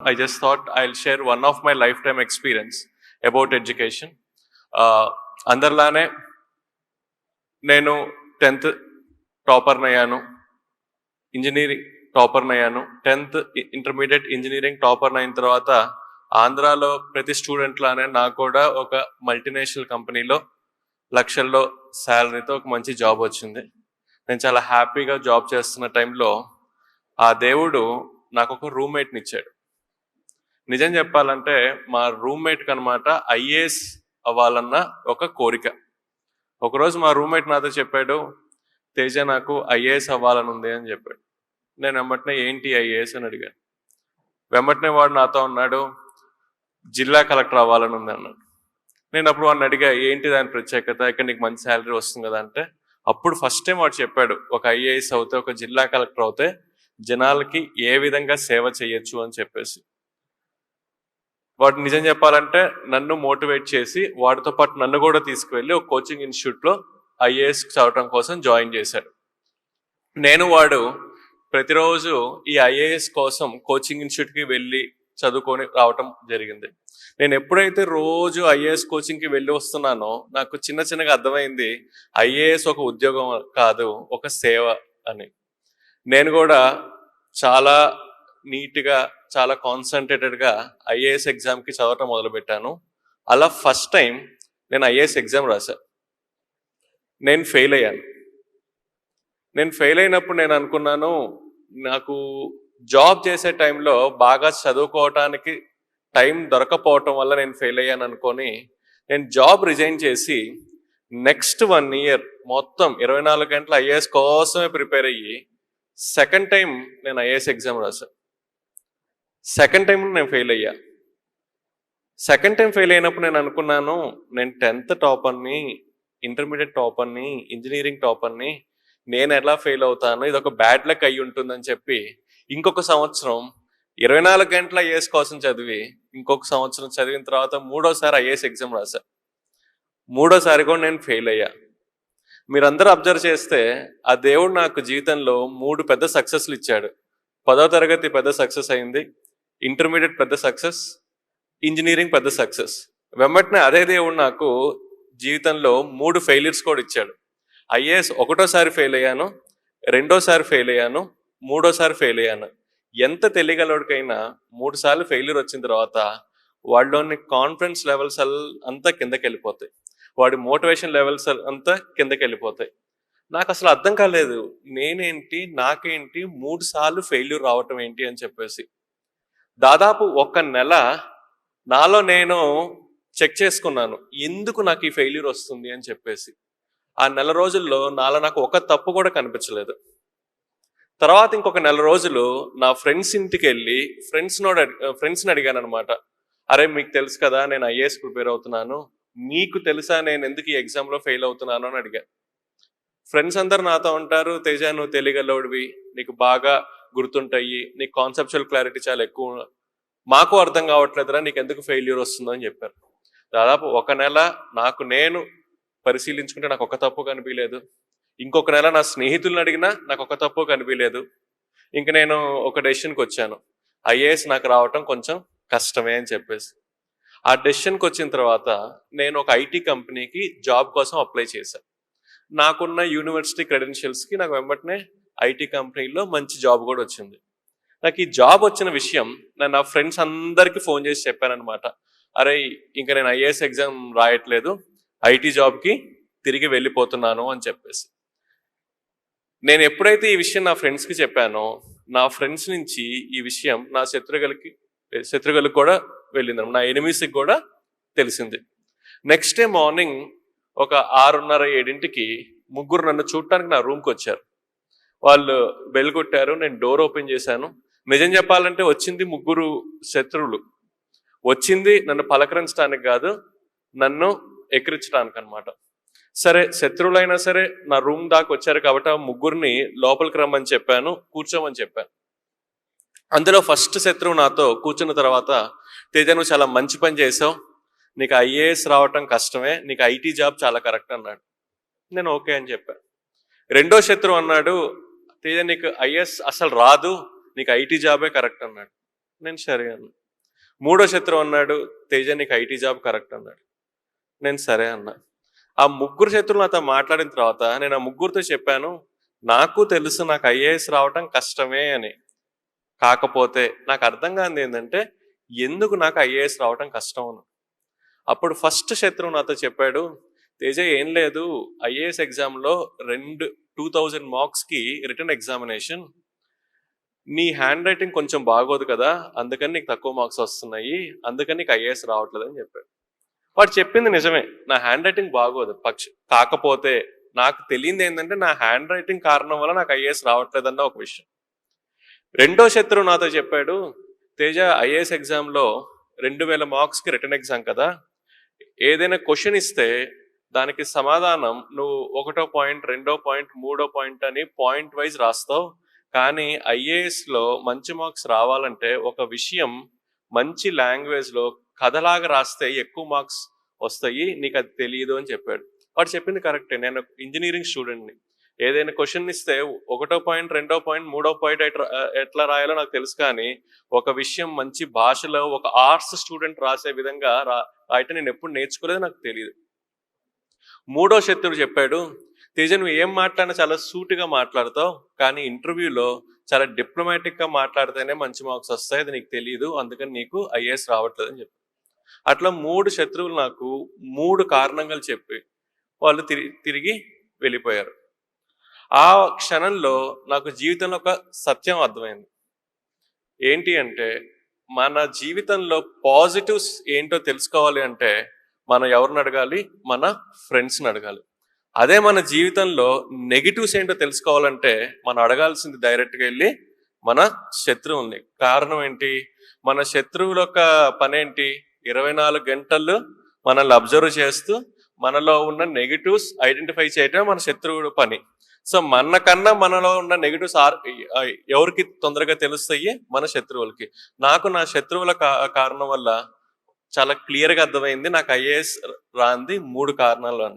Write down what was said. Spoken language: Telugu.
I just thought I'll share one of my lifetime experience about education. Education అందరిలానే నేను టెన్త్ టాపర్ అయ్యాను ఇంజనీరింగ్ టాపర్ని అయ్యాను టెన్త్ ఇంటర్మీడియట్ ఇంజనీరింగ్ టాపర్ అయిన తర్వాత ఆంధ్రాలో ప్రతి స్టూడెంట్ లానే నాకు కూడా ఒక మల్టీనేషనల్ కంపెనీలో లక్షల్లో శాలరీతో ఒక మంచి జాబ్ వచ్చింది. నేను చాలా హ్యాపీగా జాబ్ చేస్తున్న టైంలో ఆ దేవుడు నాకు ఒక రూమ్మేట్ని ఇచ్చాడు. నిజం చెప్పాలంటే మా రూమ్మేట్కి అనమాట ఐఏఎస్ అవ్వాలన్న ఒక కోరిక. ఒకరోజు మా రూమ్మేట్ నాతో చెప్పాడు తేజ నాకు ఐఏఎస్ అవ్వాలని ఉంది అని చెప్పాడు. నేను వెంబటనే ఏంటి ఐఏఎస్ అని అడిగాను. వెంబటనే వాడు నాతో ఉన్నాడు జిల్లా కలెక్టర్ అవ్వాలని ఉంది అన్నాడు. నేను అప్పుడు వాడిని అడిగా ఏంటి దాని ప్రత్యేకత? ఇక్కడ నీకు మంచి శాలరీ వస్తుంది కదా అంటే అప్పుడు ఫస్ట్ టైం వాడు చెప్పాడు ఒక ఐఏఎస్ అవుతే ఒక జిల్లా కలెక్టర్ అవుతే జనాలకి ఏ విధంగా సేవ చేయొచ్చు అని చెప్పేసి. వాడు నిజం చెప్పాలంటే నన్ను మోటివేట్ చేసి వాడితో పాటు నన్ను కూడా తీసుకువెళ్ళి ఒక కోచింగ్ ఇన్స్టిట్యూట్లో ఐఏఎస్ చదవటం కోసం జాయిన్ చేశాడు. నేను వాడు ప్రతిరోజు ఈ ఐఏఎస్ కోసం కోచింగ్ ఇన్స్టిట్యూట్కి వెళ్ళి చదువుకొని రావటం జరిగింది. నేను ఎప్పుడైతే రోజు ఐఏఎస్ కోచింగ్కి వెళ్ళి వస్తున్నానో నాకు చిన్న చిన్నగా అర్థమైంది ఐఏఎస్ ఒక ఉద్యోగం కాదు ఒక సేవ అని. నేను కూడా చాలా నీట్గా చాలా కాన్సన్ట్రేటెడ్గా ఐఏఎస్ ఎగ్జామ్కి చదవటం మొదలుపెట్టాను. అలా ఫస్ట్ టైం నేను ఐఏఎస్ ఎగ్జామ్ రాశా. నేను ఫెయిల్ అయ్యాను. నేను ఫెయిల్ అయినప్పుడు నేను అనుకున్నాను నాకు జాబ్ చేసే టైంలో బాగా చదువుకోవటానికి టైం దొరకపోవటం వల్ల నేను ఫెయిల్ అయ్యాను అనుకొని నేను జాబ్ రిజైన్ చేసి నెక్స్ట్ వన్ ఇయర్ మొత్తం ఇరవై నాలుగు గంటల ఐఏఎస్ కోసమే ప్రిపేర్ అయ్యి సెకండ్ టైం నేను ఐఏఎస్ ఎగ్జామ్ రాశాను సెకండ్ టైం నేను ఫెయిల్ అయ్యా. సెకండ్ టైం ఫెయిల్ అయినప్పుడు నేను అనుకున్నాను నేను టెన్త్ టాపర్ని ఇంటర్మీడియట్ టాపర్ని ఇంజనీరింగ్ టాపర్ని నేను ఎలా ఫెయిల్ అవుతాను ఇది ఒక బ్యాడ్ లక్ అయి ఉంటుందని చెప్పి ఇంకొక సంవత్సరం ఇరవై నాలుగు గంటల ఐఏఎస్ కోసం చదివి ఇంకొక సంవత్సరం చదివిన తర్వాత మూడోసారి ఐఏఎస్ ఎగ్జామ్ రాశా. మూడోసారి కూడా నేను ఫెయిల్ అయ్యా. మీరందరూ అబ్జర్వ్ చేస్తే ఆ దేవుడు నాకు జీవితంలో మూడు పెద్ద సక్సెస్లు ఇచ్చాడు. పదో తరగతి పెద్ద సక్సెస్ అయింది ఇంటర్మీడియట్ పెద్ద సక్సెస్ ఇంజనీరింగ్ పెద్ద సక్సెస్. వెంబటనే అదే దేవుడు నాకు జీవితంలో మూడు ఫెయిలియర్స్ కూడా ఇచ్చాడు. ఐఏఎస్ ఒకటోసారి ఫెయిల్ అయ్యాను రెండోసారి ఫెయిల్ అయ్యాను మూడోసారి ఫెయిల్ అయ్యాను. ఎంత తెలియగలవాడికైనా మూడు సార్లు ఫెయిల్యూర్ వచ్చిన తర్వాత వాళ్ళలోని కాన్ఫిడెన్స్ లెవెల్స్ అంతా కిందకి వెళ్ళిపోతాయి. వాడి మోటివేషన్ లెవెల్స్ అంతా కిందకి వెళ్ళిపోతాయి. నాకు అసలు అర్థం కాలేదు నేనేంటి నాకేంటి మూడు సార్లు ఫెయిల్యూర్ రావటం ఏంటి అని చెప్పేసి. దాదాపు ఒక నెల నాలో నేను చెక్ చేసుకున్నాను. ఎందుకు నాకు ఈ ఫెయిల్యూర్ వస్తుంది అని చెప్పేసి. ఆ నెల రోజుల్లో నాలో నాకు ఒక తప్పు కూడా కనిపించలేదు. తర్వాత ఇంకొక నెల రోజులు నా ఫ్రెండ్స్ ఇంటికి వెళ్ళి ఫ్రెండ్స్ నోడు ఫ్రెండ్స్ని అడిగాను అనమాట అరే మీకు తెలుసు కదా నేను ఐఏఎస్ ప్రిపేర్ అవుతున్నాను. మీకు తెలుసా నేను ఎందుకు ఈ ఎగ్జామ్లో ఫెయిల్ అవుతున్నాను అని అడిగాను ఫ్రెండ్స్ అందరు నాతో ఉంటారు. తేజ నువ్వు తెలియగలవుడివి నీకు బాగా గుర్తుంటాయి. నీకు కాన్సెప్చువల్ క్లారిటీ చాలా ఎక్కువ మాకు అర్థం కావట్లేదురా నీకు ఎందుకు ఫెయిల్యూర్ వస్తుందో అని చెప్పారు. దాదాపు ఒక నెల నాకు నేను పరిశీలించుకుంటే నాకు ఒక తప్పు కనిపించలేదు. ఇంకొక నెల నా స్నేహితులను అడిగినా నాకు ఒక తప్పు కనిపించలేదు. ఇంక నేను ఒక డెసిషన్కి వచ్చాను. ఐఏఎస్ నాకు రావటం కొంచెం కష్టమే అని చెప్పేసి. ఆ డెసిషన్కి వచ్చిన తర్వాత నేను ఒక ఐటీ కంపెనీకి జాబ్ కోసం అప్లై చేశాను నాకున్న యూనివర్సిటీ క్రెడెన్షియల్స్కి నాకు వెంబటనే ఐటీ కంపెనీలో మంచి జాబ్ కూడా వచ్చింది. నాకు ఈ జాబ్ వచ్చిన విషయం నేను నా ఫ్రెండ్స్ అందరికీ ఫోన్ చేసి చెప్పానమాట అరే ఇంకా నేను ఐఏఎస్ ఎగ్జామ్ రాయట్లేదు. ఐటీ జాబ్కి తిరిగి వెళ్ళిపోతున్నాను అని చెప్పేసి. నేను ఎప్పుడైతే ఈ విషయం నా ఫ్రెండ్స్కి చెప్పానో నా ఫ్రెండ్స్ నుంచి ఈ విషయం నా శత్రుగలకి శత్రుగలకు కూడా వెళ్ళింది నా ఎనిమిస్కి కూడా తెలిసింది. నెక్స్ట్ డే మార్నింగ్ ఒక ఆరున్నర ఏడింటికి ముగ్గురు నన్ను చూడటానికి నా రూమ్కి వచ్చారు. వాళ్ళు బెల్ కొట్టారు నేను డోర్ ఓపెన్ చేశాను. నిజం చెప్పాలంటే వచ్చింది ముగ్గురు శత్రువులు. వచ్చింది నన్ను పలకరించడానికి కాదు నన్ను ఎక్కిరించడానికి అనమాట సరే శత్రువులైనా సరే నా రూమ్ దాకా వచ్చారు కాబట్టి ఆ ముగ్గురిని లోపలికి రమ్మని చెప్పాను కూర్చోమని చెప్పాను. అందులో ఫస్ట్ శత్రువు నాతో కూర్చున్న తర్వాత తేజ నువ్వు చాలా మంచి పని చేసావు నీకు ఐఏఎస్ రావటం కష్టమే నీకు ఐటీ జాబ్ చాలా కరెక్ట్ అన్నాడు. నేను ఓకే అని చెప్పాను రెండో శత్రువు అన్నాడు తేజ నీకు ఐఏఎస్ అసలు రాదు నీకు ఐటీ జాబే కరెక్ట్ అన్నాడు. నేను సరే అన్నా. మూడో శత్రువు అన్నాడు తేజ నీకు ఐటీ జాబ్ కరెక్ట్ అన్నాడు. నేను సరే అన్నా. ఆ ముగ్గురు శత్రువులు అతను మాట్లాడిన తర్వాత నేను ఆ ముగ్గురితో చెప్పాను నాకు తెలుసు నాకు ఐఏఎస్ రావటం కష్టమే అని. కాకపోతే నాకు అర్థం కానిది ఏంటంటే ఎందుకు నాకు ఐఏఎస్ రావటం కష్టం అన్నాడు. అప్పుడు ఫస్ట్ శత్రువు నాతో చెప్పాడు తేజ ఏం లేదు. ఐఏఎస్ ఎగ్జామ్లో రెండు టూ థౌజండ్ మార్క్స్కి రిటర్న్ ఎగ్జామినేషన్. నీ హ్యాండ్ రైటింగ్ కొంచెం బాగోదు కదా అందుకని నీకు తక్కువ మార్క్స్ వస్తున్నాయి. అందుకని నీకు ఐఏఎస్ రావట్లేదు అని చెప్పాడు. వాడు చెప్పింది నిజమే. నా హ్యాండ్ రైటింగ్ బాగోదు. పక్ష కాకపోతే నాకు తెలియంది ఏంటంటే నా హ్యాండ్ రైటింగ్ కారణం వల్ల నాకు ఐఏఎస్ రావట్లేదన్న ఒక విషయం. రెండో శత్రువు నాతో చెప్పాడు తేజ ఐఏఎస్ ఎగ్జామ్లో రెండు వేల మార్క్స్కి రిటర్న్ ఎగ్జామ్ కదా ఏదైనా క్వశ్చన్ ఇస్తే దానికి సమాధానం నువ్వు ఒకటో పాయింట్ రెండో పాయింట్ మూడో పాయింట్ అని పాయింట్ వైజ్ రాస్తావు. కానీ ఐఏఎస్లో మంచి మార్క్స్ రావాలంటే ఒక విషయం మంచి లాంగ్వేజ్లో కథలాగా రాస్తే ఎక్కువ మార్క్స్ వస్తాయి నీకు అది తెలియదు అని చెప్పాడు. వాడు చెప్పింది కరెక్టే నేను ఇంజనీరింగ్ స్టూడెంట్ని ఏదైనా క్వశ్చన్ ఇస్తే ఒకటో పాయింట్ రెండో పాయింట్ మూడో పాయింట్ ఎట్లా- ఎట్లా రాయాలో నాకు తెలుసు కానీ ఒక విషయం మంచి భాషలో ఒక ఆర్ట్స్ స్టూడెంట్ రాసే విధంగా రా అయితే నేను ఎప్పుడు నేర్చుకోలేదు నాకు తెలియదు మూడో శత్రువు చెప్పాడు తేజ నువ్వు ఏం మాట్లాడినా చాలా సూటిగా మాట్లాడతావు కానీ ఇంటర్వ్యూలో చాలా డిప్లొమాటిక్గా మాట్లాడితేనే మంచి మార్క్స్ వస్తాయి అది నీకు తెలియదు అందుకని నీకు ఐఏఎస్ రావట్లేదు అని చెప్పి అట్లా మూడు శత్రువులు నాకు మూడు కారణంగా చెప్పి వాళ్ళు తిరిగి తిరిగి వెళ్ళిపోయారు. ఆ క్షణంలో నాకు జీవితంలో ఒక సత్యం అర్థమైంది. ఏంటి అంటే మన జీవితంలో పాజిటివ్స్ ఏంటో తెలుసుకోవాలి అంటే మనం ఎవరిని అడగాలి? మన ఫ్రెండ్స్ని అడగాలి. అదే మన జీవితంలో నెగిటివ్స్ ఏంటో తెలుసుకోవాలంటే మనం అడగాల్సింది డైరెక్ట్గా వెళ్ళి మన శత్రువుల్ని. కారణం ఏంటి? మన శత్రువుల యొక్క పనేంటి? ఇరవై నాలుగు గంటలు మనల్ని అబ్జర్వ్ చేస్తూ మనలో ఉన్న నెగిటివ్స్ ఐడెంటిఫై చేయటం మన శత్రువుడు పని. సో మనకన్నా మనలో ఉన్న నెగిటివ్స్ ఎవరికి తొందరగా తెలుస్తాయి? మన శత్రువులకి. నాకు నా శత్రువుల కా- కారణం వల్ల చాలా క్లియర్గా అర్థమైంది. నాకు ఐఏఎస్ రాంది మూడు కారణాలు అని